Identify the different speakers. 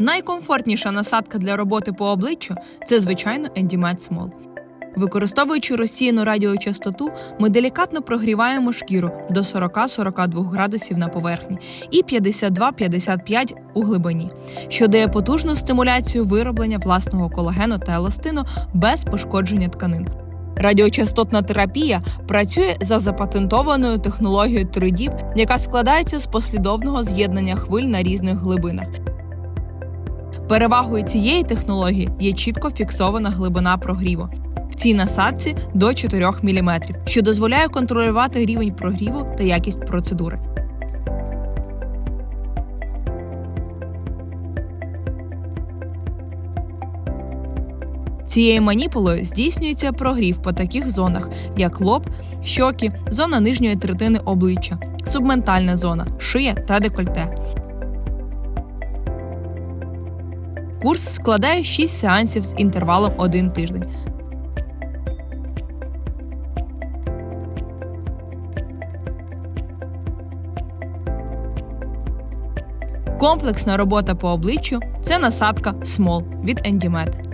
Speaker 1: Найкомфортніша насадка для роботи по обличчю це, звичайно, Endymed Small. Використовуючи розсіяну радіочастоту, ми делікатно прогріваємо шкіру до 40-42 градусів на поверхні і 52-55 у глибині, що дає потужну стимуляцію вироблення власного колагену та еластину без пошкодження тканин. Радіочастотна терапія працює за запатентованою технологією 3D, яка складається з послідовного з'єднання хвиль на різних глибинах. Перевагою цієї технології є чітко фіксована глибина прогріву. В цій насадці до 4 мм, що дозволяє контролювати рівень прогріву та якість процедури. Цією маніпулою здійснюється прогрів по таких зонах, як лоб, щоки, зона нижньої третини обличчя, субментальна зона, шия та декольте. Курс складає 6 сеансів з інтервалом 1 тиждень. Комплексна робота по обличчю це насадка Small від Endymed.